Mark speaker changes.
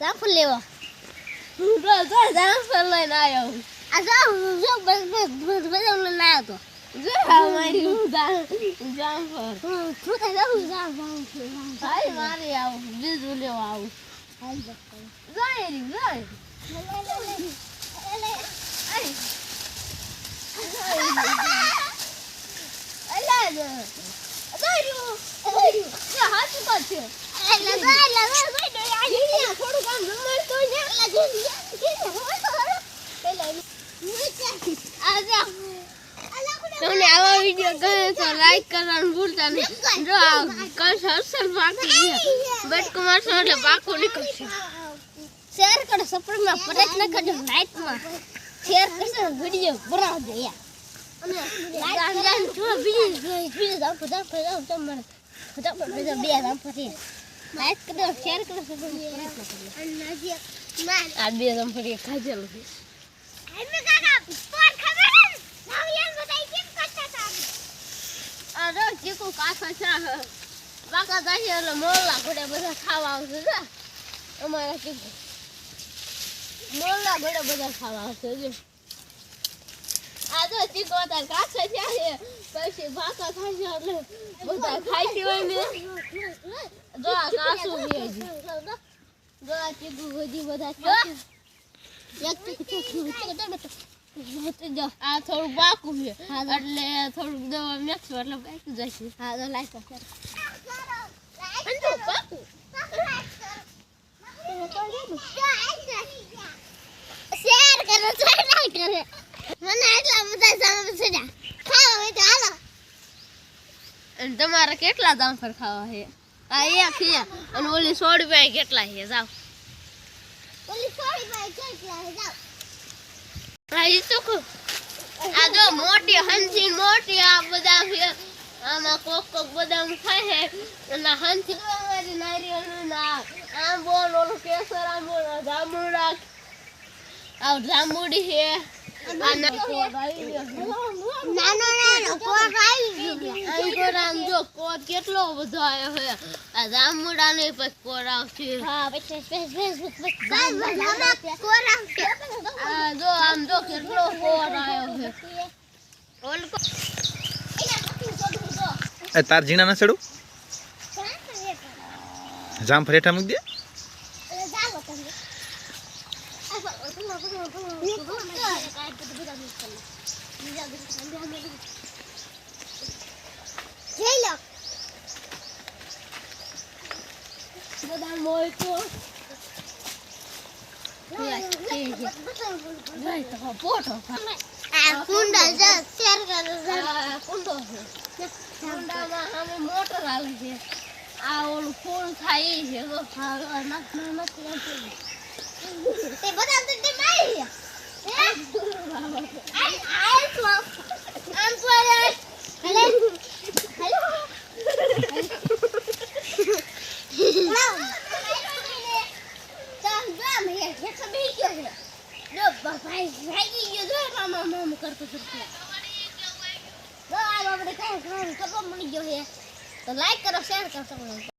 Speaker 1: જાફર લેવા
Speaker 2: જો જો જામફળ લઈને આવ્યો
Speaker 1: આ જો જો બસ બસ બધા લઈને આવ્યો તો
Speaker 2: જો મારી હું જા- જામફળ
Speaker 1: હું તું તો જાઉં જાઉં
Speaker 2: ભાઈ મારે આવું બીજું લેવા આવું જાય રી જાય અલા જો અદાર્યું જે હાથ પર છે અહીંયા થોડું કામ જમાડ તો ને તમને આવા વીડિયો ગમે તો લાઈક કરવાનું ભૂલતા નહીં. જો આ કશ પાકી બાકી બટ કુમાર સર એટલે પાકું નીકળશે.
Speaker 1: શેર કરો સપોર્ટમાં પ્રયત્ન કરજો લાઈકમાં શેર કરશો વીડિયો બરાબર યાર અને લાઈક કરજો. જો બીજી બીજી જાવ બધા જાવ જાવ મને બધા બધા બે જાવ ફરી લાઈક કરો શેર કરો પ્રયત્ન કરજો
Speaker 2: આ બે જમફળી ખાજેલું છે. ચીકુ કાસા છે બાકા થશે એટલે મોરલા ઘોડે બધા ખાવા આવશે છે. અમારા ચીકુ ઘોડે બધા ખાવા આવશે જો આ તો ચીકુ તાર કાસા છે પછી બાકા ખાશે એટલે બધા ખાઈ હોય ને. જો આ કાસું બી હજી. આ થોડું પાકું છે એટલે નાખશું એટલે પાકી જશે
Speaker 1: શેર કરો મને એટલા બધા સામે છે ખાવા હોય તો હાલો
Speaker 2: તમારે કેટલા જામફળ ખાવા છે? આ એક છે અને ઓલી સો રૂપિયા કેટલા છે જાવ
Speaker 1: ઓલી સોરી ભાઈ કેટલા હે જાવ
Speaker 2: હા તો કો આ જો મોટી હંસી મોટી આ બધા છે. આમાં કોક કોક બદામ ખાય છે. અને હંસી અમારી નારિયેળનું ના આંબો બોલ ઓલું કેસર આંબો બોલ જાંબુડા. આ જાંબુડી છે. કેટલો બધો આવ્યો છે આ આ જો આમ જો કેટલો
Speaker 3: એ તાર ઝીણા ના ચડું? જામ ફરેઠા મૂકી દે
Speaker 2: બદામ હોય તો ભાઈ તો પોટો
Speaker 1: આ કુંડા જો શેર કરો
Speaker 2: આ કુંડો છે કુંડામાં સામે મોટર હાલે છે આ ઓલું ફૂલ થાય છે
Speaker 1: તે બધા તો તે મારી હે આઈ આઈ તો આમ તો અરે હેલો હેલો તો લાઈક કરો શેર કરો.